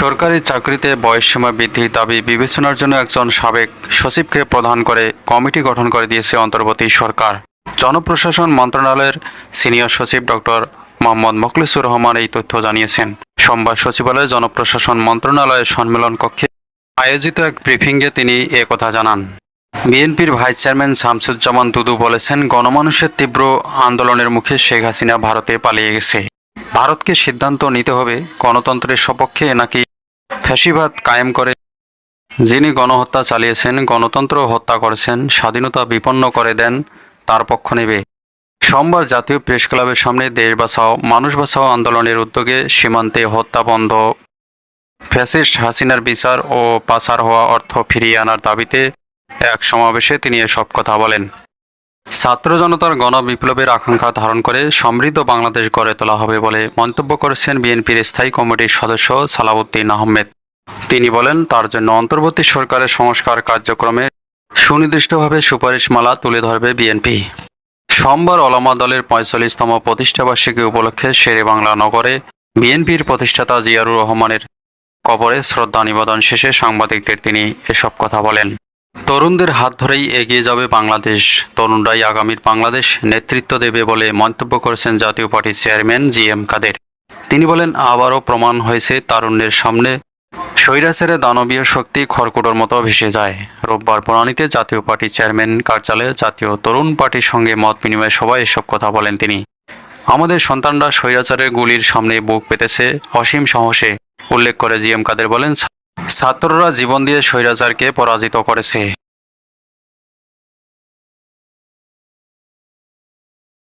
সরকারি চাকরিতে বয়সসীমা বৃদ্ধির দাবি বিবেচনার জন্য একজন সাবেক সচিবকে প্রধান করে কমিটি গঠন করে দিয়েছে অন্তর্বর্তী সরকার। জনপ্রশাসন মন্ত্রণালয়ের সিনিয়র সচিব ডক্টর মোহাম্মদ মখলিসুর রহমান এই তথ্য জানিয়েছেন। সোমবার সচিবালয়ে জনপ্রশাসন মন্ত্রণালয়ের সম্মেলন কক্ষে আয়োজিত এক ব্রিফিংয়ে তিনি এ কথা জানান। বিএনপির ভাইস চেয়ারম্যান শামসুজ্জামান দুদু বলেছেন, গণমানুষের তীব্র আন্দোলনের মুখে শেখ হাসিনা ভারতে পালিয়ে গেছে। ভারতকে সিদ্ধান্ত নিতে হবে গণতন্ত্রের সপক্ষে নাকি ফ্যাসিবাদ কায়েম করে। যিনি গণহত্যা চালিয়েছেন, গণতন্ত্র হত্যা করেছেন, স্বাধীনতা বিপন্ন করে দেন, তার পক্ষ নেবে। সোমবার জাতীয় প্রেস ক্লাবের সামনে দেশ বাঁচাও, মানুষ বাঁচাও আন্দোলনের উদ্যোগে সীমান্তে হত্যা বন্ধ। ফ্যাসিস্ট হাসিনার বিচার ও পাচার হওয়া অর্থ ফিরিয়ে আনার দাবিতে এক সমাবেশে তিনি এসব কথা বলেন। ছাত্র জনতার গণ বিপ্লবের আকাঙ্ক্ষা ধারণ করে সমৃদ্ধ বাংলাদেশ গড়ে তোলা হবে বলে মন্তব্য করেছেন বিএনপির স্থায়ী কমিটির সদস্য সালাউদ্দিন আহমেদ। তিনি বলেন, তার জন্য অন্তর্বর্তী সরকারের সংস্কার কার্যক্রমে সুনির্দিষ্টভাবে সুপারিশমালা তুলে ধরবে বিএনপি। সোমবার ওলামা দলের পঁয়তাল্লিশতম প্রতিষ্ঠাবার্ষিকী উপলক্ষে শেরে বাংলা নগরে বিএনপির প্রতিষ্ঠাতা জিয়ারুর রহমানের কবরে শ্রদ্ধা নিবেদন শেষে সাংবাদিকদের তিনি এসব কথা বলেন। তরুণদের হাত ধরেই এগিয়ে যাবে বাংলাদেশ। তরুণরাই আগামীর বাংলাদেশ নেতৃত্ব দেবে বলে মন্তব্য করেছেন জাতীয় পার্টির চেয়ারম্যান জি এম কাদের। তিনি বলেন, আবারও প্রমাণ হয়েছে তারুণ্যের সামনে স্বৈরাচারে দানবীয় শক্তি খড়কুটোর মতো ভেসে যায়। রোববার প্রণালীতে জাতীয় পার্টির চেয়ারম্যান কার্যালয়ে জাতীয় তরুণ পার্টির সঙ্গে মত বিনিময় সভায় এসব কথা বলেন তিনি। আমাদের সন্তানরা স্বৈরাচারের গুলির সামনে বুক পেতেছে, অসীম সাহসে। উল্লেখ করে জি এম কাদের বলেন ছাত্ররা জীবন দিয়ে স্বৈরাচারকে পরাজিত করেছে।